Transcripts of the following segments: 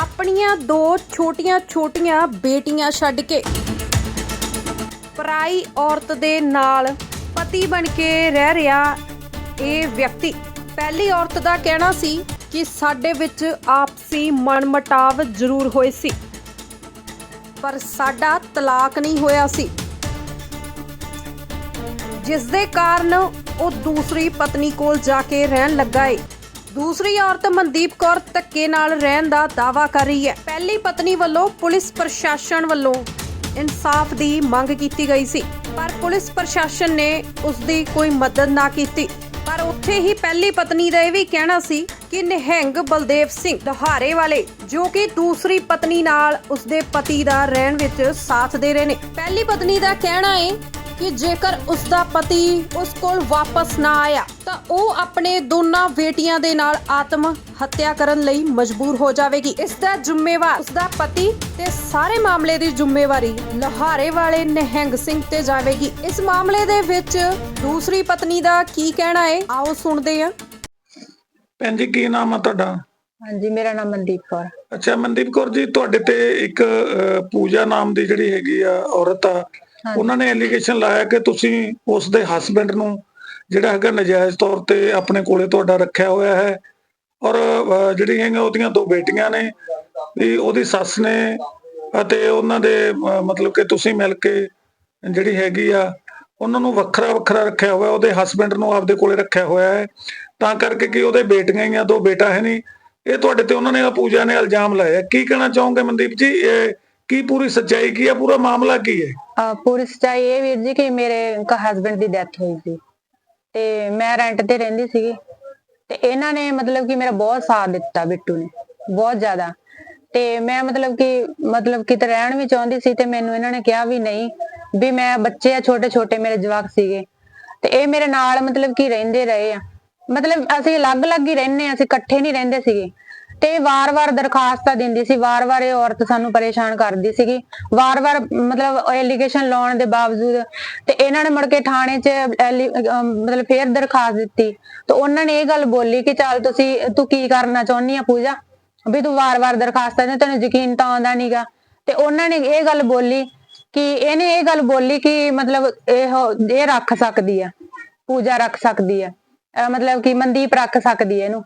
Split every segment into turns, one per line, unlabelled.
ਆਪਣੀਆਂ ਦੋ ਛੋਟੀਆਂ-ਛੋਟੀਆਂ ਬੇਟੀਆਂ ਛੱਡ ਕੇ। ਪਰਾਈ ਔਰਤ ਦੇ ਨਾਲ ਪਤੀ ਬਣ ਕੇ ਰਹਿ ਰਿਹਾ ਇਹ ਵਿਅਕਤੀ। ਪਹਿਲੀ ਔਰਤ ਦਾ ਕਹਿਣਾ ਸੀ ਕਿ ਸਾਡੇ ਵਿੱਚ ਆਪਸੀ ਮਨਮਟਾਵ ਜ਼ਰੂਰ ਹੋਏ ਸੀ, ਪਰ ਸਾਡਾ ਤਲਾਕ ਨਹੀਂ ਹੋਇਆ ਸੀ। ਜਿਸ ਦੇ ਕਾਰਨ ਉਹ ਦੂਸਰੀ ਪਤਨੀ ਕੋਲ ਜਾ ਕੇ ਰਹਿਣ ਲੱਗਾ ਏ। ਦੂਸਰੀ ਔਰਤ ਮਨਦੀਪ ਕੌਰ ਧੱਕੇ ਨਾਲ ਰਹਿਣ ਦਾ ਦਾਵਾ ਕਰ ਰਹੀ ਹੈ। ਪਹਿਲੀ ਪਤਨੀ ਵੱਲੋਂ ਪੁਲਿਸ ਪ੍ਰਸ਼ਾਸਨ ਵੱਲੋਂ ਇਨਸਾਫ ਦੀ ਮੰਗ ਕੀਤੀ ਗਈ ਸੀ। ਪਰ ਪੁਲਿਸ ਪ੍ਰਸ਼ਾਸਨ ਨੇ ਉਸ ਦੀ ਕੋਈ ਮਦਦ ਨਾ ਕੀਤੀ। ਪਰ ਉੱਥੇ ਹੀ ਪਹਿਲੀ ਪਤਨੀ ਦਾ ਇਹ ਵੀ ਕਹਿਣਾ ਸੀ ਕਿ ਨਿਹੰਗ ਬਲਦੇਵ ਸਿੰਘ ਦਹਾਰੇ ਵਾਲੇ, ਜੋ ਕਿ ਦੂਸਰੀ ਪਤਨੀ ਨਾਲ ਉਸਦੇ ਪਤੀ ਦਾ ਰਹਿਣ ਵਿੱਚ ਸਾਥ ਦੇ ਰਹੇ ਨੇ। ਪਹਿਲੀ ਪਤਨੀ ਦਾ ਕਹਿਣਾ ਹੈ ਕਿ ਜੇਕਰ ਉਸ ਦਾ ਪਤੀ ਉਸ ਕੋਲ ਵਾਪਸ ਨਾ ਆਇਆ ਤਾਂ ਉਹ ਆਪਣੇ ਦੋਨਾਂ ਬੇਟੀਆਂ ਦੇ ਨਾਲ ਆਤਮ ਹੱਤਿਆ ਕਰਨ ਲਈ ਮਜਬੂਰ ਹੋ ਜਾਵੇਗੀ। ਇਸ ਦਾ ਜ਼ਿੰਮੇਵਾਰ ਉਸ ਦਾ ਪਤੀ ਤੇ ਸਾਰੇ ਮਾਮਲੇ ਦੀ ਜ਼ਿੰਮੇਵਾਰੀ ਲਹਾਰੇ ਵਾਲੇ ਨਿਹੰਗ ਸਿੰਘ ਤੇ ਜਾਵੇਗੀ। ਇਸ ਮਾਮਲੇ ਦੇ ਵਿੱਚ ਦੂਸਰੀ ਪਤਨੀ ਦਾ ਕੀ ਕਹਿਣਾ ਹੈ? ਆਓ ਸੁਣਦੇ ਹਾਂ।
ਭੈਣ ਜੀ ਕੀ ਨਾਮ ਆ ਤੁਹਾਡਾ?
ਹਾਂਜੀ ਮੇਰਾ ਨਾਮ ਮਨਦੀਪ ਕੌਰ।
ਅੱਛਾ ਮਨਦੀਪ ਕੌਰ ਜੀ ਤੁਹਾਡੇ ਤੇ ਇੱਕ ਅਹ, ਪੂਜਾ ਨਾਮ ਦੀ ਜਿਹੜੀ ਹੈਗੀ ਆ ਔਰਤ ਆ। ਉਹਨਾਂ ਨੇ ਐਲੀਗੇਸ਼ਨ ਲਾਇਆ ਕਿ ਤੁਸੀਂ ਉਸ ਦੇ ਹਸਬੰਡ ਨੂੰ ਜਿਹੜਾ ਹੈਗਾ ਨਜਾਇਜ਼ ਤੌਰ ਤੇ ਆਪਣੇ ਕੋਲੇ ਤੁਹਾਡਾ ਰੱਖਿਆ ਹੋਇਆ ਹੈ ਔਰ ਜਿਹੜੀਆਂ ਹੈਗੀਆਂ ਉਹਦੀਆਂ ਦੋ ਬੇਟੀਆਂ ਨੇ, ਵੀ ਉਹਦੀ ਸੱਸ ਨੇ ਅਤੇ ਉਹਨਾਂ ਦੇ ਮਤਲਬ ਕਿ ਤੁਸੀਂ ਮਿਲ ਕੇ ਜਿਹੜੀ ਹੈਗੀ ਆ, ਉਹਨਾਂ ਨੂੰ ਵੱਖਰਾ ਵੱਖਰਾ ਰੱਖਿਆ ਹੋਇਆ, ਉਹਦੇ ਹਸਬੰਡ ਨੂੰ ਆਪਦੇ ਕੋਲੇ ਰੱਖਿਆ ਹੋਇਆ ਹੈ। ਤਾਂ ਕਰਕੇ ਕਿ ਉਹਦੇ ਬੇਟੀਆਂ ਹੀ ਆ, ਦੋ ਬੇਟਾ ਹੈ ਨਹੀਂ। ਇਹ ਤੁਹਾਡੇ ਤੇ ਉਹਨਾਂ ਨੇ ਪੂਜਾ ਨੇ ਇਲਜ਼ਾਮ ਲਾਇਆ। ਕੀ ਕਹਿਣਾ ਚਾਹੋਗੇ ਮਨਦੀਪ ਜੀ? ਇਹ ਕੀ ਪੂਰੀ ਸੱਚਾਈ ਕੀ ਆ? ਪੂਰਾ ਮਾਮਲਾ ਕੀ ਹੈ?
ਅਹ ਪੂਰੀ ਸੱਚਾਈ ਇਹ ਵੀਰ ਜੀ ਕਿ ਮੇਰੇ ਹਸਬੰਡ ਦੀ ਡੈਥ ਹੋਈ ਸੀ। ਤੇ ਮੈਂ ਰੈਂਟ ਤੇ ਰਹਿੰਦੀ ਸੀਗੀ। ਤੇ ਇਹਨਾਂ ਨੇ ਮਤਲਬ ਕਿ ਮੇਰਾ ਬਹੁਤ ਸਾਥ ਦਿੱਤਾ ਬਿੱਟੂ ਨੇ, ਬਹੁਤ ਜ਼ਿਆਦਾ। ਤੇ ਮੈਂ ਮਤਲਬ ਕਿ, ਮਤਲਬ ਕਿਤੇ ਰਹਿਣ ਵੀ ਚਾਹੁੰਦੀ ਸੀ ਤੇ ਮੈਨੂੰ ਇਹਨਾਂ ਨੇ ਕਿਹਾ ਵੀ ਨਹੀਂ, ਵੀ ਮੈਂ ਬੱਚੇ ਆ ਛੋਟੇ ਛੋਟੇ ਮੇਰੇ ਜਵਾਕ ਸੀਗੇ। ਤੇ ਇਹ ਮੇਰੇ ਨਾਲ ਮਤਲਬ ਕਿ ਰਹਿੰਦੇ ਰਹੇ ਆ। ਮਤਲਬ ਅਸੀਂ ਅਲੱਗ-ਅਲੱਗ ਹੀ ਰਹਿੰਦੇ ਆ, ਅਸੀਂ ਇਕੱਠੇ ਨਹੀਂ ਰਹਿੰਦੇ ਸੀਗੇ। ਤੇ ਵਾਰ-ਵਾਰ ਦਰਖਾਸਤਾਂ ਦਿੰਦੀ ਸੀ, ਵਾਰ-ਵਾਰ ਇਹ ਔਰਤ ਸਾਨੂੰ ਪਰੇਸ਼ਾਨ ਕਰਦੀ ਸੀਗੀ। ਵਾਰ-ਵਾਰ ਮਤਲਬ ਐਲੀਗੇਸ਼ਨ ਲਾਉਣ ਦੇ ਬਾਵਜੂਦ ਤੇ ਇਹਨਾਂ ਨੇ ਮੁੜ ਕੇ ਥਾਣੇ 'ਚ ਮਤਲਬ ਫੇਰ ਦਰਖਾਸਤ ਦਿੱਤੀ। ਤੇ ਉਹਨਾਂ ਨੇ ਇਹ ਗੱਲ ਬੋਲੀ ਕਿ ਚੱਲ ਤੁਸੀਂ, ਤੂੰ ਕੀ ਕਰਨਾ ਚਾਹੁੰਦੀ ਆ ਪੂਜਾ? ਵੀ ਤੂੰ ਵਾਰ-ਵਾਰ ਦਰਖਾਸਤਾਂ ਦੇ ਤੈਨੂੰ ਯਕੀਨ ਤਾਂ ਆਉਂਦਾ ਨਹੀਂਗਾ ਤੇ ਉਹਨਾਂ ਨੇ ਇਹ ਗੱਲ ਬੋਲੀ ਕਿ ਇਹਨੇ ਇਹ ਗੱਲ ਬੋਲੀ ਕਿ ਮਤਲਬ ਇਹ ਇਹ ਰੱਖ ਸਕਦੀ ਆ। ਪੂਜਾ ਰੱਖ ਸਕਦੀ ਆ। ਮਤਲਬ ਕਿ ਮਨਦੀਪ ਰੱਖ ਸਕਦੀ ਹੈ ਇਹਨੂੰ।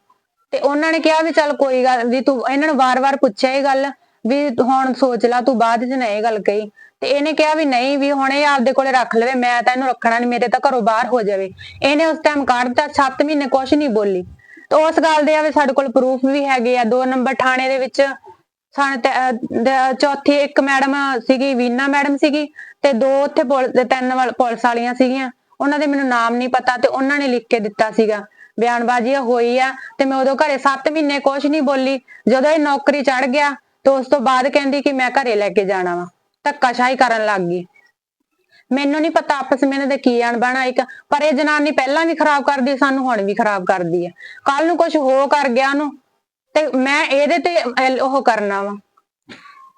ਤੇ ਉਹਨਾਂ ਨੇ ਕਿਹਾ ਵੀ ਚੱਲ ਕੋਈ ਗੱਲ ਵੀ ਤੂੰ, ਇਹਨਾਂ ਨੂੰ ਵਾਰ-ਵਾਰ ਪੁੱਛਿਆ ਇਹ ਗੱਲ ਵੀ ਹੁਣ ਸੋਚ ਲੈ, ਤੂੰ ਬਾਅਦ 'ਚ ਨਾ ਇਹ ਗੱਲ ਕਹੀ। ਤੇ ਇਹਨੇ ਕਿਹਾ ਵੀ ਨਹੀਂ, ਵੀ ਹੁਣ ਇਹ ਆਪਦੇ ਕੋਲੇ ਰੱਖ ਲਵੇ, ਮੈਂ ਤਾਂ ਇਹਨੂੰ ਰੱਖਣਾ ਨਹੀਂ ਮੇਰੇ ਤਾਂ ਘਰੋਂ ਬਾਹਰ ਹੋ ਜਾਵੇ। ਇਹਨੇ ਉਸ ਟਾਈਮ ਕੱਢਤਾ 7 ਮਹੀਨੇ ਕੁਛ ਨਹੀਂ ਬੋਲੀ। ਤੇ ਉਸ ਗੱਲ ਦੇ ਆ ਵੀ ਸਾਡੇ ਕੋਲ ਪ੍ਰੂਫ ਵੀ ਹੈਗੇ ਆ, ਦੋ ਨੰਬਰ ਥਾਣੇ ਦੇ ਵਿੱਚ। ਸਾਨੂੰ ਚੌਥੀ ਇੱਕ ਮੈਡਮ ਸੀਗੀ, ਵੀਨਾ ਮੈਡਮ ਸੀਗੀ, ਤੇ ਦੋ ਉੱਥੇ ਪੁਲ- ਤਿੰਨ ਪੁਲਿਸ ਵਾਲੀਆਂ ਸੀਗੀਆਂ। ਉਹਨਾਂ ਦੇ ਮੈਨੂੰ ਨਾਮ ਨਹੀਂ ਪਤਾ, ਤੇ ਉਹਨਾਂ ਨੇ ਲਿਖ ਕੇ ਦਿੱਤਾ ਸੀਗਾ। ਬਿਆਨਬਾਜ਼ੀ ਹੋਈ ਆ ਤੇ ਮੈਂ ਉਦੋਂ ਘਰੇ 7 ਮਹੀਨੇ ਕੁਛ ਨਹੀਂ ਬੋਲੀ। ਜਦੋਂ ਇਹ ਨੌਕਰੀ ਚੜ ਗਿਆ ਤੇ ਉਸ ਤੋਂ ਬਾਅਦ ਕਹਿੰਦੀ ਕਿ ਮੈਂ ਘਰੇ ਲੈ ਕੇ ਜਾਣਾ ਵਾ। ਧੱਕਾਸ਼ਾਹੀ ਕਰਨ ਲੱਗ ਗਈ। ਮੈਨੂੰ ਨਹੀਂ ਪਤਾ ਆਪਸ ਵਿੱਚ ਇਹਨਾਂ ਦੇ ਕੀ ਅਣਬਣਾ ਇੱਕ, ਪਰ ਇਹ ਜਨਾਨੀ ਪਹਿਲਾਂ ਵੀ ਖਰਾਬ ਕਰਦੀ, ਸਾਨੂੰ ਹੁਣ ਵੀ ਖਰਾਬ ਕਰਦੀ ਹੈ ਕੱਲ ਨੂੰ ਕੁਝ ਹੋ ਕਰ ਗਿਆ ਉਹਨੂੰ, ਤੇ ਮੈਂ ਇਹਦੇ ਤੇ ਉਹ ਕਰਨਾ ਵਾ।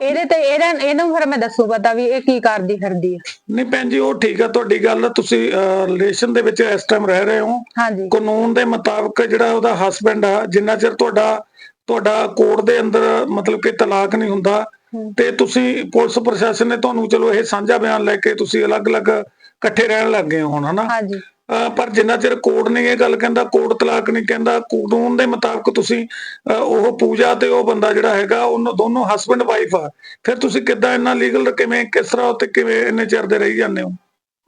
ਇਹਦੇ ਤੇ ਇਹਦਾ ਇਹਨੂੰ ਫਿਰ ਮੈਂ ਦੱਸੂ ਪਤਾ ਵੀ ਇਹ ਕੀ ਕਰਦੀ ਫਿਰਦੀ ਹੈ
ਨਹੀਂ ਭੈਣ ਜੀ ਉਹ ਠੀਕ ਆ ਤੁਹਾਡੀ ਗੱਲ। ਤੁਸੀਂ ਰਿਲੇਸ਼ਨ ਦੇ ਵਿੱਚ ਇਸ ਟਾਈਮ ਰਹਿ ਰਹੇ ਹੋ।
ਹਾਂਜੀ।
ਕਾਨੂੰਨ ਦੇ ਮੁਤਾਬਕ ਜਿਹੜਾ ਉਹਦਾ ਹਸਬੰਡ ਆ ਜਿੰਨਾ ਚਿਰ ਤੁਹਾਡਾ ਤੁਹਾਡਾ ਕੋਰਟ ਦੇ ਅੰਦਰ ਮਤਲਬ ਕਿ ਤਲਾਕ ਨਹੀਂ ਹੁੰਦਾ। ਤੇ ਤੁਸੀਂ ਪੁਲਿਸ ਪ੍ਰਸ਼ਾਸਨ ਨੇ ਤੁਹਾਨੂੰ ਚਲੋ ਇਹ ਸਾਂਝਾ ਬਿਆਨ ਲੈ ਕੇ ਤੁਸੀਂ ਅਲੱਗ-ਅਲੱਗ ਇਕੱਠੇ ਰਹਿਣ ਲੱਗ ਗਏ ਹੋ ਹੁਣ ਹਨਾ?
ਹਾਂਜੀ।
ਪਰ ਜਿੰਨਾ ਚਿਰ ਕੋਰਟ ਨਹੀਂ ਇਹ ਗੱਲ ਕਹਿੰਦਾ, ਕੋਰਟ ਤਲਾਕ ਨਹੀਂ ਕਹਿੰਦਾ, ਕਾਨੂੰਨ ਦੇ ਮੁਤਾਬਕ ਤੁਸੀਂ ਉਹ ਪੂਜਾ ਤੇ ਉਹ ਬੰਦਾ ਜਿਹੜਾ ਹੈਗਾ, ਉਹਨਾਂ ਦੋਨੋਂ ਹਸਬੰਡ ਵਾਈਫ ਆ। ਫਿਰ ਤੁਸੀਂ ਕਿੱਦਾਂ ਇੰਨਾ ਲੀਗਲ ਕਿਵੇਂ, ਕਿਸ ਤਰ੍ਹਾਂ ਉੱਤੇ ਕਿਵੇਂ ਇੰਨੇ ਚਿਰ ਦੇ ਰਹੀ ਜਾਂਦੇ ਹੋ?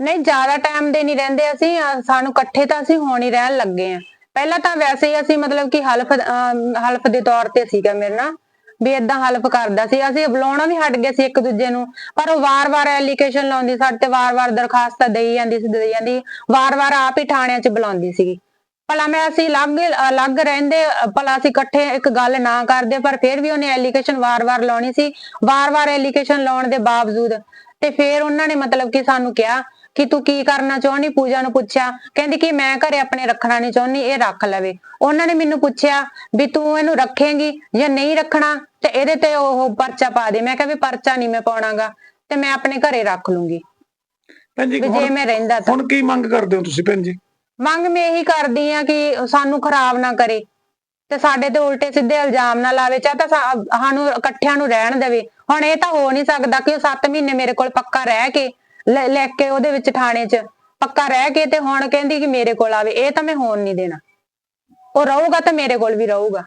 ਨਹੀਂ, ਜ਼ਿਆਦਾ ਟਾਈਮ ਦੇ ਨਹੀਂ ਰਹਿੰਦੇ ਅਸੀਂ ਸਾਨੂੰ ਇਕੱਠੇ ਤਾਂ ਅਸੀਂ ਹੁਣ ਹੀ ਰਹਿਣ ਲੱਗੇ ਆ ਪਹਿਲਾਂ ਤਾਂ ਵੈਸੇ ਹੀ ਅਸੀਂ ਮਤਲਬ ਕਿ ਹਲਫ ਹਲਫ ਦੇ ਤੌਰ ਤੇ ਸੀਗਾ ਮੇਰੇ ਨਾਲ। ਵੀ ਇਦਾਂ ਹੈਲਪ ਕਰਦਾ ਸੀ, ਅਸੀਂ ਬੁਲਾਉਣਾ ਵੀ ਹਟ ਗਏ ਸੀ ਇੱਕ ਦੂਜੇ ਨੂੰ, ਪਰ ਉਹ ਵਾਰ-ਵਾਰ ਐਲੀਗੇਸ਼ਨ ਲਾਉਂਦੀ, ਸਾਡੇ ਤੇ ਵਾਰ-ਵਾਰ ਦਰਖਾਸਤਾਂ ਦੇਈ ਜਾਂਦੀ ਸੀ ਦੇਈ ਜਾਂਦੀ, ਵਾਰ-ਵਾਰ ਆਪ ਹੀ ਥਾਣਿਆਂ 'ਚ ਬੁਲਾਉਂਦੀ ਸੀਗੀ। ਭਲਾ ਮੈਂ ਅਸੀਂ ਅਲੱਗ ਅਲੱਗ ਰਹਿੰਦੇ, ਭਲਾ ਅਸੀਂ ਇਕੱਠੇ ਇੱਕ ਗੱਲ ਨਾ ਕਰਦੇ, ਪਰ ਫਿਰ ਵੀ ਉਹਨੇ ਐਲੀਗੇਸ਼ਨ ਵਾਰ-ਵਾਰ ਲਾਉਣੀ ਸੀ, ਵਾਰ-ਵਾਰ ਐਲੀਗੇਸ਼ਨ ਲਾਉਣ ਦੇ ਬਾਵਜੂਦ ਤੇ ਫਿਰ ਉਹਨਾਂ ਨੇ ਮਤਲਬ ਕਿ ਸਾਨੂੰ ਕਿਹਾ ਕਿ ਤੂੰ ਕੀ ਕਰਨਾ ਚਾਹੁੰਦੀ? ਪੂਜਾ ਨੂੰ ਪੁੱਛਿਆ। ਕਹਿੰਦੀ ਕਿ ਮੈਂ ਘਰੇ ਆਪਣੇ ਰੱਖਣਾ ਨਹੀਂ ਚਾਹੁੰਦੀ ਇਹ ਰੱਖ ਲਵੇ। ਉਹਨਾਂ ਨੇ ਮੈਨੂੰ ਪੁੱਛਿਆ ਵੀ ਤੂੰ ਇਹਨੂੰ ਰੱਖੇਂਗੀ ਜਾਂ ਨਹੀਂ ਰੱਖਣਾ? ਤੇ ਇਹਦੇ ਤੇ ਉਹ ਪਰਚਾ ਪਾ ਦੇ। ਮੈਂ ਕਿਹਾ ਵੀ ਪਰਚਾ ਨਹੀਂ ਮੈਂ ਪਾਉਣਾਗਾ ਤੇ ਮੈਂ ਆਪਣੇ ਘਰੇ ਰੱਖ ਲੂੰਗੀ।
ਭੈਣ ਜੀ
ਜੇ ਮੈਂ ਰਹਿੰਦਾ ਤਾਂ।
ਹੁਣ ਕੀ ਮੰਗ ਕਰਦੇ ਹੋ ਤੁਸੀਂ ਭੈਣ ਜੀ?
ਮੰਗ ਮੈਂ ਇਹੀ ਕਰਦੀ ਆ ਕਿ ਸਾਨੂੰ ਖਰਾਬ ਨਾ ਕਰੇ। ਤੇ ਸਾਡੇ ਤੇ ਉਲਟੇ ਸਿੱਧੇ ਇਲਜ਼ਾਮ ਨਾ ਲਾਵੇ ਚਾਹ ਤਾਂ ਸਾਨੂੰ ਇਕੱਠਿਆਂ ਨੂੰ ਰਹਿਣ ਦੇਵੇ। ਹੁਣ ਇਹ ਤਾਂ ਹੋ ਨਹੀਂ ਸਕਦਾ ਕਿ ਉਹ 7 ਮਹੀਨੇ ਮੇਰੇ ਕੋਲ ਪੱਕਾ ਰਹਿ ਕੇ ਲੈ ਕੇ ਉਹਦੇ ਵਿੱਚ ਥਾਣੇ 'ਚ ਪੱਕਾ ਰਹਿ ਕੇ ਤੇ ਹੁਣ ਕਹਿੰਦੀ ਕਿ ਮੇਰੇ ਕੋਲ ਆਵੇ ਇਹ ਤਾਂ ਮੈਂ ਹੋਣ ਨਹੀਂ ਦੇਣਾ। ਉਹ ਰਹੂਗਾ ਤਾਂ ਮੇਰੇ ਕੋਲ ਵੀ ਰਹੂਗਾ।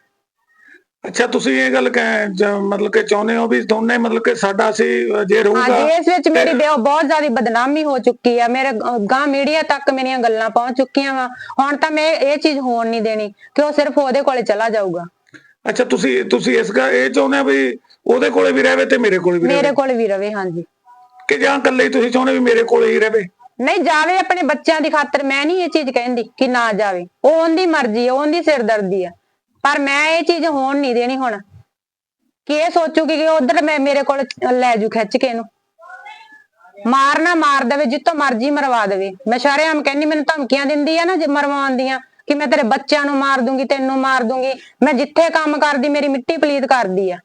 ਅੱਛਾ ਤੁਸੀਂ ਇਹ ਗੱਲ ਕਹਿ ਮਤਲਬ ਕਿ ਚਾਹੁੰਦੇ ਹੋ ਵੀ ਦੋਨੇ ਮਤਲਬ ਕਿ ਸਾਡਾ ਸੀ ਜੇ
ਹਾਂ
ਰਹੂਗਾ
ਜੀ ਇਸ ਵਿੱਚ ਮੇਰੀ ਬਹੁਤ ਜ਼ਿਆਦਾ ਬਦਨਾਮੀ ਹੋ ਚੁੱਕੀ ਆ। ਮੇਰੇ ਗਾਂ ਮੀਡੀਆ ਤੱਕ ਮੇਰੀਆਂ ਗੱਲਾਂ ਪਹੁੰਚ ਚੁੱਕੀਆਂ ਵਾ। ਹੁਣ ਤਾਂ ਮੈਂ ਇਹ ਚੀਜ਼ ਹੋਣ ਨਹੀਂ ਦੇਣੀ ਕਿ ਉਹ ਸਿਰਫ ਉਹਦੇ ਕੋਲੇ ਚਲਾ ਜਾਊਗਾ।
ਅੱਛਾ ਤੁਸੀਂ ਤੁਸੀਂ ਇਸ ਗਾ ਇਹ ਚਾਹੁੰਦੇ ਹੋ ਵੀ ਉਹਦੇ ਕੋਲੇ ਵੀ ਰਹੇ ਤੇ ਮੇਰੇ ਕੋਲੇ ਵੀ
ਮੇਰੇ
ਰਹੇ
ਕੋਲ ਵੀ ਰਵੇ ਹਾਂਜੀ।
ਕਿ ਜਾਂ ਇਕੱਲੇ ਹੀ ਤੁਸੀਂ ਚਾਹੁੰਦੇ ਵੀ ਮੇਰੇ ਕੋਲੇ ਹੀ ਰਹੇ?
ਨਹੀਂ, ਜਾਵੇ ਆਪਣੇ ਬੱਚਿਆਂ ਦੀ ਖਾਤਰ, ਮੈਂ ਨਹੀਂ ਇਹ ਚੀਜ਼ ਕਹਿੰਦੀ ਕਿ ਨਾ ਜਾਵੇ। ਉਹ ਉਹਦੀ ਮਰਜ਼ੀ ਹੈ ਉਹਦੀ ਸਿਰਦਰਦੀ ਆ। ਪਰ ਮੈਂ ਇਹ ਚੀਜ਼ ਹੋਣ ਨਹੀਂ ਦੇਣੀ ਹੁਣ। ਕਿ ਇਹ ਸੋਚੂਗੀ ਕਿ ਉਧਰ ਮੈਂ ਮੇਰੇ ਕੋਲ ਲੈ ਜੂ ਖਿੱਚ ਕੇ ਇਹਨੂੰ। ਮਾਰਨਾ ਮਾਰ ਦੇਵੇ ਜਿੱਤੋਂ ਮਰਜ਼ੀ ਮਰਵਾ ਦੇਵੇ। ਮੈਂ ਸ਼ਰੇਆਮ ਕਹਿੰਦੀ, ਮੈਨੂੰ ਧਮਕੀਆਂ ਦਿੰਦੀ ਆ ਨਾ, ਜੇ ਮਰਵਾਉਣ ਦੀਆਂ, ਕਿ ਮੈਂ ਤੇਰੇ ਬੱਚਿਆਂ ਨੂੰ ਮਾਰ ਦੂੰਗੀ, ਤੈਨੂੰ ਮਾਰ ਦੂੰਗੀ। ਮੈਂ ਜਿੱਥੇ ਕੰਮ ਕਰਦੀ, ਮੇਰੀ ਮਿੱਟੀ ਪਲੀਤ ਕਰਦੀ ਆ।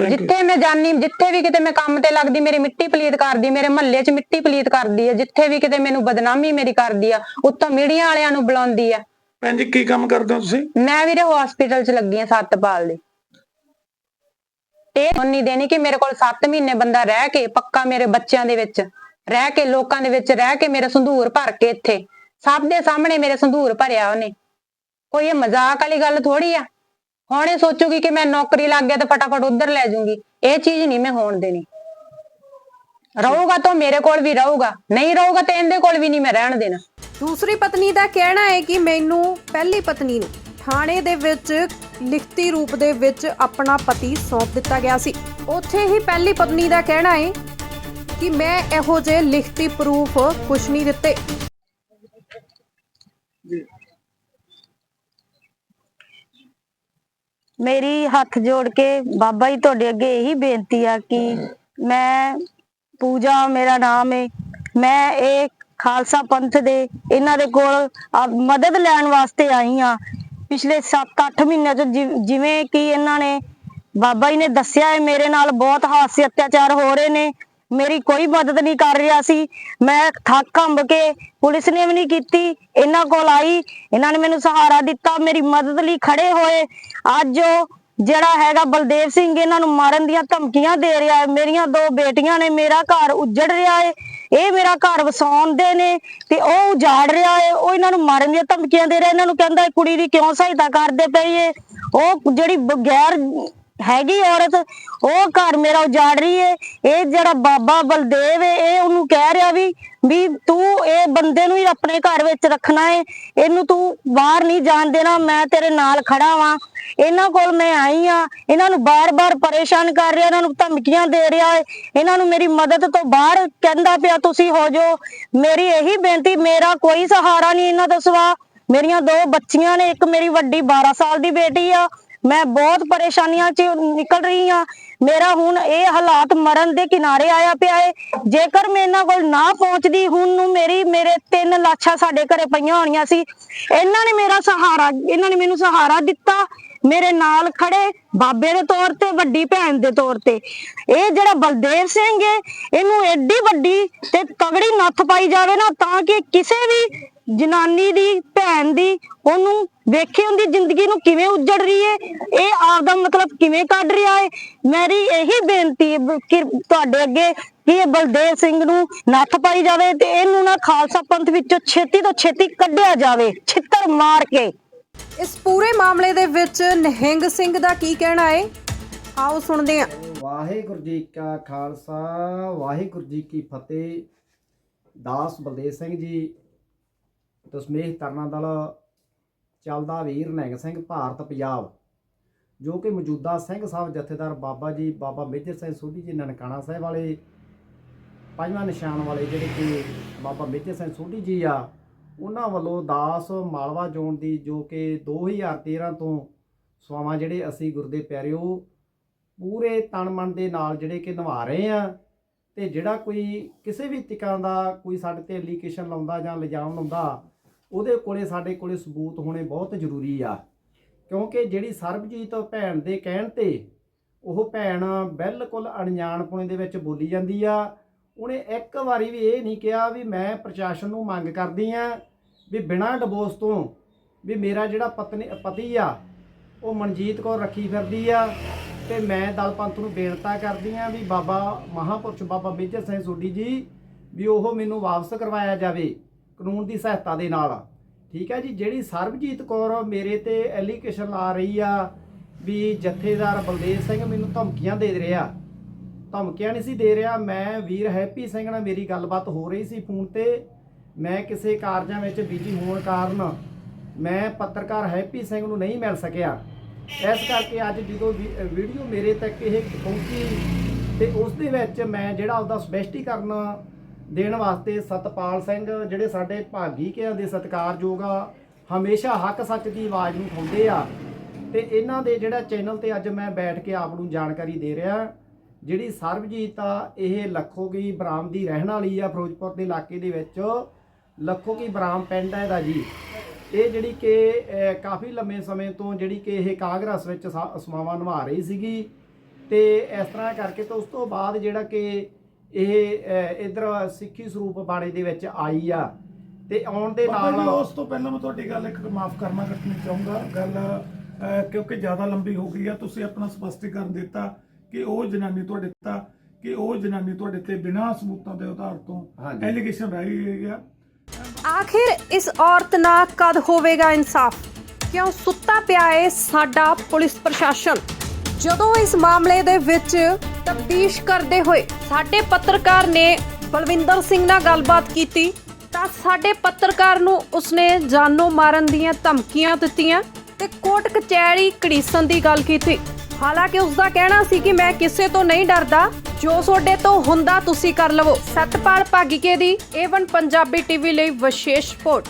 ਜਿੱਥੇ ਮੈਂ ਜਾਨੀ ਜਿੱਥੇ ਵੀ ਕਿਤੇ ਮੈਂ ਕੰਮ ਤੇ ਲੱਗਦੀ ਮੇਰੀ ਮਿੱਟੀ ਪਲੀਤ ਕਰਦੀ ਮੇਰੇ ਮਹੱਲੇ 'ਚ ਮਿੱਟੀ ਪਲੀਤ ਕਰਦੀ ਹੈ ਜਿੱਥੇ ਵੀ ਕਿਤੇ ਮੈਨੂੰ ਬਦਨਾਮੀ ਮੇਰੀ ਕਰਦੀ ਆ ਉੱਤੋਂ ਮੀਡੀਆ ਵਾਲਿਆਂ ਨੂੰ ਬੁਲਾਉਂਦੀ ਆ।
ਭੈਣ ਜੀ ਕੀ ਕੰਮ ਕਰਦੇ ਹੋ ਤੁਸੀਂ?
ਮੈਂ ਵੀਰੇ ਹਸਪੀਟਲ 'ਚ ਲੱਗੀ ਆ ਸੱਤਪਾਲ ਦੇ। ਇਹ ਨਹੀਂ ਦੇਣੀ ਕਿ ਮੇਰੇ ਕੋਲ 7 ਮਹੀਨੇ ਬੰਦਾ ਰਹਿ ਕੇ ਪੱਕਾ ਮੇਰੇ ਬੱਚਿਆਂ ਦੇ ਵਿੱਚ ਰਹਿ ਕੇ ਲੋਕਾਂ ਦੇ ਵਿੱਚ ਰਹਿ ਕੇ ਮੇਰੇ ਸੰਧੂਰ ਭਰ ਕੇ ਇੱਥੇ। ਸਭ ਦੇ ਸਾਹਮਣੇ ਮੇਰੇ ਸੰਧੂਰ ਭਰਿਆ ਉਹਨੇ। ਕੋਈ ਇਹ ਮਜ਼ਾਕ ਵਾਲੀ ਗੱਲ ਥੋੜੀ ਆ? ਹੁਣ ਇਹ ਸੋਚੂਗੀ ਕਿ ਮੈਂ ਨੌਕਰੀ ਲੱਗ ਗਿਆ ਤਾਂ ਫਟਾਫਟ ਉਧਰ ਲੈ ਜਾਊਂਗੀ। ਇਹ ਚੀਜ਼ ਨਹੀਂ ਮੈਂ ਹੋਣ ਦੇਣੀ। ਰਹੂਗਾ ਤਾਂ ਮੇਰੇ ਕੋਲ ਵੀ ਰਹੂਗਾ। ਨਹੀਂ ਰਹੂਗਾ ਤਾਂ ਇਹਦੇ ਕੋਲ ਵੀ ਨਹੀਂ ਮੈਂ ਰਹਿਣ ਦੇਣਾ।
ਦੂਸਰੀ ਪਤਨੀ ਦਾ ਕਹਿਣਾ ਹੈ ਕਿ ਮੈਨੂੰ ਪਹਿਲੀ ਪਤਨੀ ਨੂੰ ਥਾਣੇ ਦੇ ਵਿੱਚ ਲਿਖਤੀ ਰੂਪ ਦੇ ਵਿੱਚ ਆਪਣਾ ਪਤੀ ਸੌਂਪ ਦਿੱਤਾ ਗਿਆ ਸੀ। ਉੱਥੇ ਹੀ ਪਹਿਲੀ ਪਤਨੀ ਦਾ ਕਹਿਣਾ ਹੈ ਕਿ ਮੈਂ ਇਹੋ ਜਿਹੇ ਲਿਖਤੀ ਪ੍ਰੂਫ ਕੁਝ ਨਹੀਂ ਦਿੱਤੇ।
ਮੇਰੀ ਹੱਥ ਜੋੜ ਕੇ ਬਾਬਾ ਜੀ ਤੁਹਾਡੇ ਅੱਗੇ ਇਹੀ ਬੇਨਤੀ ਆ ਕਿ ਮੈਂ ਪੂਜਾ ਮੇਰਾ ਨਾਮ ਹੈ ਮੈਂ ਇਹ ਖਾਲਸਾ ਪੰਥ ਦੇ ਇਹਨਾਂ ਦੇ ਕੋਲ ਮਦਦ ਲੈਣ ਵਾਸਤੇ ਆਈ ਆ। ਪਿਛਲੇ 7-8 ਮਹੀਨਿਆਂ ਤੋਂ ਜਿਵੇਂ ਕਿ ਇਹਨਾਂ ਨੇ ਬਾਬਾ ਜੀ ਨੇ ਦੱਸਿਆ ਹੈ ਮੇਰੇ ਨਾਲ ਬਹੁਤ ਹਾਸੇ ਅਤਿਆਚਾਰ ਹੋ ਰਹੇ ਨੇ। ਮੇਰੀ ਕੋਈ ਮਦਦ ਨਹੀਂ ਕਰ ਰਿਹਾ ਸੀ। ਮੈਂ ਥੱਕ ਕੰਬ ਕੇ ਪੁਲਿਸ ਨੇ ਵੀ ਨਹੀਂ ਕੀਤੀ। ਇਹਨਾਂ ਕੋਲ ਆਈ। ਇਹਨਾਂ ਨੇ ਮੈਨੂੰ ਸਹਾਰਾ ਦਿੱਤਾ। ਮੇਰੀ ਮਦਦ ਲਈ ਖੜੇ ਹੋਏ। ਅੱਜ ਉਹ ਜਿਹੜਾ ਹੈਗਾ ਬਲਦੇਵ ਸਿੰਘ, ਇਹਨਾਂ ਨੂੰ ਮਾਰਨ ਦੀਆਂ ਧਮਕੀਆਂ ਦੇ ਰਿਹਾ ਹੈ। ਮੇਰੀਆਂ ਦੋ ਬੇਟੀਆਂ ਨੇ। ਮੇਰਾ ਘਰ ਉੱਜੜ ਰਿਹਾ ਹੈ। ਇਹ ਮੇਰਾ ਘਰ ਵਸਾਉਣ ਦੇ ਨੇ ਤੇ ਉਹ ਉਜਾੜ ਰਿਹਾ ਹੈ। ਉਹ ਇਹਨਾਂ ਨੂੰ ਮਾਰਨ ਦੀਆਂ ਧਮਕੀਆਂ ਦੇ ਰਿਹਾ। ਇਹਨਾਂ ਨੂੰ ਕਹਿੰਦਾ ਕੁੜੀ ਦੀ ਕਿਉਂ ਸਹਾਇਤਾ ਕਰਦੇ ਪਈ ਏ ਉਹ ਜਿਹੜੀ ਬਗੈਰ ਹੈਗੀ ਔਰਤ, ਉਹ ਘਰ ਮੇਰਾ ਉਜਾੜ ਰਹੀ ਏ। ਇਹ ਜਿਹੜਾ ਬਾਬਾ ਬਲਦੇਵ ਏ, ਇਹ ਉਹਨੂੰ ਕਹਿ ਰਿਹਾ ਵੀ ਵੀ ਤੂੰ ਇਹ ਬੰਦੇ ਨੂੰ ਹੀ ਆਪਣੇ ਘਰ ਵਿੱਚ ਰੱਖਣਾ ਏ। ਇਹਨੂੰ ਤੂੰ ਬਾਹਰ ਨਹੀਂ ਜਾਣ ਦੇਣਾ, ਮੈਂ ਤੇਰੇ ਨਾਲ ਖੜਾ ਵਾਂ। ਇਹਨਾਂ ਕੋਲ ਮੈਂ ਆਈ ਆ। ਇਹਨਾਂ ਨੂੰ ਬਾਰ-ਬਾਰ ਪਰੇਸ਼ਾਨ ਕਰ ਰਿਹਾ, ਇਹਨਾਂ ਨੂੰ ਧਮਕੀਆਂ ਦੇ ਰਿਹਾ ਏ। ਇਹਨਾਂ ਨੂੰ ਮੇਰੀ ਮਦਦ ਤੋਂ ਬਾਹਰ ਕਹਿੰਦਾ ਪਿਆ, ਤੁਸੀਂ ਹੋ ਜਾਓ। ਮੇਰੀ ਇਹੀ ਬੇਨਤੀ, ਮੇਰਾ ਕੋਈ ਸਹਾਰਾ ਨਹੀਂ ਇਹਨਾਂ ਤੋਂ ਸਿਵਾ। ਮੇਰੀਆਂ ਦੋ ਬੱਚੀਆਂ ਨੇ, ਇੱਕ ਮੇਰੀ ਵੱਡੀ 12 ਸਾਲ ਦੀ ਬੇਟੀ ਆ। ਮੈਂ ਬਹੁਤ ਪਰੇਸ਼ਾਨੀਆਂ 'ਚ ਨਿਕਲ ਰਹੀ ਹਾਂ। ਮੇਰਾ ਹੁਣ ਇਹ ਹਾਲਾਤ ਮਰਨ ਦੇ ਕਿਨਾਰੇ ਆਇਆ ਪਿਆ ਏ। ਜੇਕਰ ਮੈਂ ਇਹਨਾਂ ਕੋਲ ਨਾ ਪਹੁੰਚਦੀ, ਹੁਣ ਨੂੰ ਮੇਰੀ, ਮੇਰੇ ਤਿੰਨ ਲਾਸ਼ਾਂ ਸਾਡੇ ਘਰੇ ਪਈਆਂ ਹੋਣੀਆਂ ਸੀ। ਇਹਨਾਂ ਨੇ ਮੇਰਾ ਸਹਾਰਾ, ਇਹਨਾਂ ਨੇ ਮੈਨੂੰ ਸਹਾਰਾ ਦਿੱਤਾ, ਮੇਰੇ ਨਾਲ ਖੜੇ ਬਾਬੇ ਦੇ ਤੌਰ ਤੇ, ਵੱਡੀ ਭੈਣ ਦੇ ਤੌਰ ਤੇ। ਇਹ ਜਿਹੜਾ ਬਲਦੇਵ ਸਿੰਘ ਏ, ਇਹਨੂੰ ਐਡੀ ਵੱਡੀ ਤੇ ਤਗੜੀ ਨੱਥ ਪਾਈ ਜਾਵੇ ਨਾ, ਤਾਂ ਕਿ ਕਿਸੇ ਵੀ ਜਨਾਨੀ ਦੀ ਭੈਣ ਦੀ ਉਹਨੂੰ ਵੇਖੇ ਉਹਦੀ ਜ਼ਿੰਦਗੀ ਨੂੰ ਕਿਵੇਂ ਉੱਜੜ ਰਹੀ ਏ? ਇਹ ਆਪਦਾ ਮਤਲਬ ਕਿਵੇਂ ਕੱਢ ਰਿਹਾ ਏ? ਮੇਰੀ ਇਹੀ ਬੇਨਤੀ ਹੈ ਕਿ ਤੁਹਾਡੇ ਅੱਗੇ ਕਿ ਇਹ ਬਲਦੇਵ ਸਿੰਘ ਨੂੰ ਨੱਥ ਪਾਈ ਜਾਵੇ ਤੇ ਇਹਨੂੰ ਨਾ ਖਾਲਸਾ ਪੰਥ ਵਿੱਚੋਂ ਛੇਤੀ ਤੋਂ ਛੇਤੀ ਕੱਢਿਆ ਜਾਵੇ ਛਿੱਤਰ ਮਾਰ ਕੇ।
ਇਸ ਪੂਰੇ ਮਾਮਲੇ ਦੇ ਵਿੱਚ ਨਿਹੰਗ ਸਿੰਘ ਦਾ ਕੀ ਕਹਿਣਾ ਹੈ ਆਓ ਸੁਣਦੇ ਹਾਂ।
ਵਾਹਿਗੁਰੂ ਜੀ ਕਾ ਖਾਲਸਾ ਵਾਹਿਗੁਰੂ ਜੀ ਕੀ ਫਤਿਹ। ਦਾਸ ਬਲਦੇਵ ਸਿੰਘ ਜੀ ਦਸਮੇਸ਼ ਤਰਨਾ ਦਲ ਚੱਲਦਾ ਵੀਰ ਨੈਂਗ ਸਿੰਘ ਭਾਰਤ ਪੰਜਾਬ, ਜੋ ਕਿ ਮੌਜੂਦਾ ਸਿੰਘ ਸਾਹਿਬ ਜਥੇਦਾਰ ਬਾਬਾ ਜੀ, ਬਾਬਾ ਮੇਜਰ ਸਿੰਘ ਸੋਢੀ ਜੀ ਨਨਕਾਣਾ ਸਾਹਿਬ ਵਾਲੇ ਪੰਜਵਾਂ ਨਿਸ਼ਾਨ ਵਾਲੇ ਜਿਹੜੇ ਕਿ ਬਾਬਾ ਮੇਜਰ ਸਿੰਘ ਸੋਢੀ ਜੀ ਆ, ਉਹਨਾਂ ਵੱਲੋਂ ਦਾਸ ਮਾਲਵਾ ਜ਼ੋਨ ਦੀ ਜੋ ਕਿ 2013 ਤੋਂ ਸਵਾਵਾਂ ਜਿਹੜੇ ਅਸੀਂ ਗੁਰਦੇ ਪਿਆਰਿਓ, ਪੂਰੇ ਤਨ ਮਨ ਦੇ ਨਾਲ ਜਿਹੜੇ ਕਿ ਨਿਭਾ ਰਹੇ ਆ ਤੇ ਜਿਹੜਾ ਕੋਈ ਕਿਸੇ ਵੀ ਤਿਕਾਂ ਦਾ ਕੋਈ ਸਾਡੇ ਤੇ ਐਲੀਕੇਸ਼ਨ ਲਾਉਂਦਾ ਜਾਂ ਲਿਜਾਉਣ ਲਾਉਂਦਾ ਉਹਦੇ ਕੋਲੇ, ਸਾਡੇ ਕੋਲੇ ਸਬੂਤ ਹੋਣੇ ਬਹੁਤ ਜ਼ਰੂਰੀ ਆ। ਕਿਉਂਕਿ ਜਿਹੜੀ ਸਰਬਜੀਤ ਭੈਣ ਦੇ ਕਹਿਣ ਤੇ ਉਹ ਭੈਣ ਬਿਲਕੁਲ ਅਣਜਾਣਪੁਣੇ ਦੇ ਵਿੱਚ ਬੋਲੀ ਜਾਂਦੀ ਆ। ਉਹਨੇ ਇੱਕ ਵਾਰੀ ਵੀ ਇਹ ਨਹੀਂ ਕਿਹਾ ਵੀ ਮੈਂ ਪ੍ਰਸ਼ਾਸਨ ਨੂੰ ਮੰਗ ਕਰਦੀ ਆ ਵੀ ਬਿਨਾਂ ਡਿਵੋਰਸ ਤੋਂ ਵੀ ਮੇਰਾ ਜਿਹੜਾ ਪਤਨੀ, ਪਤੀ ਆ, ਉਹ ਮਨਜੀਤ ਕੌਰ ਰੱਖੀ ਫਿਰਦੀ ਆ ਤੇ ਮੈਂ ਦਲ ਪੰਥ ਨੂੰ ਬੇਨਤੀ ਕਰਦੀ ਆ ਵੀ ਬਾਬਾ ਮਹਾਪੁਰਸ਼ ਬਾਬਾ ਮੇਜਰ ਸਿੰਘ ਸੋਢੀ ਜੀ ਵੀ ਉਹ ਮੈਨੂੰ ਵਾਪਸ ਕਰਵਾਇਆ ਜਾਵੇ। ਕਾਨੂੰਨ ਦੀ ਸਹਾਇਤਾ ਦੇ ਨਾਲ ਠੀਕ ਹੈ ਜੀ, ਜਿਹੜੀ ਸਰਬਜੀਤ ਕੌਰ ਮੇਰੇ ਤੇ ਐਲੀਗੇਸ਼ਨ ਲਾ ਰਹੀ ਆ ਵੀ ਜਥੇਦਾਰ ਬਲਦੇਵ ਸਿੰਘ ਮੈਨੂੰ ਧਮਕੀਆਂ ਦੇ ਰਿਹਾ। ਧਮਕੀਆਂ ਨਹੀਂ ਸੀ ਦੇ ਰਿਹਾ, ਮੈਂ ਵੀਰ ਹੈਪੀ ਸਿੰਘ ਨਾਲ ਮੇਰੀ ਗੱਲਬਾਤ ਹੋ ਰਹੀ ਸੀ ਫੋਨ ਤੇ। ਮੈਂ ਕਿਸੇ ਕਾਰਜਾਂ ਵਿੱਚ ਬਿਜ਼ੀ ਹੋਣ ਕਾਰਨ ਮੈਂ ਪੱਤਰਕਾਰ ਹੈਪੀ ਸਿੰਘ ਨੂੰ ਨਹੀਂ ਮਿਲ ਸਕਿਆ। ਇਸ ਕਰਕੇ ਅੱਜ ਜਦੋਂ ਵੀ- ਵੀਡੀਓ ਮੇਰੇ ਤੱਕ ਇਹ ਪਹੁੰਚੀ ਤੇ ਉਸ ਦੇ ਵਿੱਚ ਮੈਂ ਜਿਹੜਾ ਉਹਦਾ ਸਪਸ਼ਟੀਕਰਨ ਦੇਣ ਵਾਸਤੇ ਸਤਪਾਲ ਸਿੰਘ, ਜਿਹੜੇ ਸਾਡੇ ਭਾਗੀ ਕਿਆਂ ਦੇ ਸਤਿਕਾਰਯੋਗ ਆ, ਹਮੇਸ਼ਾ ਹੱਕ ਸੱਚ ਦੀ ਆਵਾਜ਼ ਨੂੰ ਉਠਾਉਂਦੇ ਆ। ਤੇ ਇਹਨਾਂ ਦੇ ਜਿਹੜਾ ਚੈਨਲ ਤੇ ਅੱਜ ਮੈਂ ਬੈਠ ਕੇ ਆਪ ਨੂੰ ਜਾਣਕਾਰੀ ਦੇ ਰਿਹਾ, ਜਿਹੜੀ ਸਰਬਜੀਤ ਆ, ਇਹ ਲੱਖੋਗੀ ਬਰਾਮ ਦੀ ਰਹਿਣ ਵਾਲੀ ਆ ਫਿਰੋਜ਼ਪੁਰ ਦੇ ਇਲਾਕੇ ਦੇ ਵਿੱਚ। ਲੱਖੋਗੀ ਬਰਾਮ ਪਿੰਡ ਹੈ ਦਾ ਜੀ। ਇਹ ਜਿਹੜੀ ਕਿ ਕਾਫੀ ਲੰਮੇ ਸਮੇਂ ਤੋਂ ਜਿਹੜੀ ਕਿ ਇਹ ਕਾਂਗਰਸ ਵਿੱਚ ਸਾ- ਨਿਭਾ ਰਹੀ ਸੀਗੀ। ਤੇ ਇਸ ਤਰ੍ਹਾਂ ਕਰਕੇ ਤੇ ਉਸ ਤੋਂ ਬਾਅਦ ਜਿਹੜਾ ਕਿ ਇਹ ਇਧਰ ਸਿੱਖੀ ਸਰੂਪ ਬਾਣੇ ਦੇ ਵਿੱਚ ਆਈ ਆ। ਤੇ ਆਉਣ ਦੇ ਨਾਲ
ਉਸ ਤੋਂ ਪਹਿਲਾਂ ਮੈਂ ਤੁਹਾਡੀ ਗੱਲ ਇੱਕ ਮਾਫ ਕਰਨਾ ਕੱਟਣੀ ਚਾਹੂੰਗਾ। ਗੱਲ ਕਿਉਂਕਿ ਜ਼ਿਆਦਾ ਲੰਬੀ ਹੋ ਗਈ ਆ ਤੁਸੀਂ ਆਪਣਾ ਸਪਸ਼ਟੀਕਰਨ ਦਿੱਤਾ ਕਿ ਉਹ ਜਨਾਨੀ ਤੁਹਾਡੇ ਦਿੱਤਾ ਕਿ ਉਹ ਜਨਾਨੀ ਤੁਹਾਡੇ ਤੇ ਬਿਨਾਂ ਸਬੂਤਾਂ ਦੇ ਆਧਾਰ ਤੋਂ। ਐਲੀਗੇਸ਼ਨ ਰਾਈ ਗਈ ਆ।
ਆਖਿਰ ਇਸ ਔਰਤ ਨਾਲ ਕਦ ਹੋਵੇਗਾ ਇਨਸਾਫ? ਕਿਉਂ ਸੁੱਤਾ ਪਿਆ ਏ ਸਾਡਾ ਪੁਲਿਸ ਪ੍ਰਸ਼ਾਸਨ? ਜਦੋਂ ਇਸ ਮਾਮਲੇ ਦੇ ਵਿੱਚ ਤਫਤੀਸ਼ ਕਰਦੇ ਹੋਏ ਸਾਡੇ ਪੱਤਰਕਾਰ ਨੇ ਬਲਵਿੰਦਰ ਸਿੰਘ ਨਾਲ ਗੱਲਬਾਤ ਕੀਤੀ ਤਾਂ ਸਾਡੇ ਪੱਤਰਕਾਰ ਨੂੰ ਉਸਨੇ ਜਾਨੋਂ ਮਾਰਨ ਦੀਆਂ ਧਮਕੀਆਂ ਦਿੱਤੀਆਂ ਤੇ ਕੋਰਟ ਕਚਹਿਰੀ ਘੜੀਸਣ ਦੀ ਗੱਲ ਕੀਤੀ। ਹਾਲਾਂਕਿ ਉਸ ਦਾ ਕਹਿਣਾ ਸੀ ਕਿ ਮੈਂ ਕਿਸੇ ਤੋਂ ਨਹੀਂ ਡਰਦਾ, ਜੋ ਤੁਹਾਡੇ ਤੋਂ ਹੁੰਦਾ ਤੁਸੀਂ ਕਰ ਲਵੋ। ਸਤਪਾਲ ਭਾਗੀਕੇ ਦੀ ਏਵਨ ਪੰਜਾਬੀ ਟੀਵੀ ਲਈ ਵਿਸ਼ੇਸ਼ ਰਿਪੋਰਟ।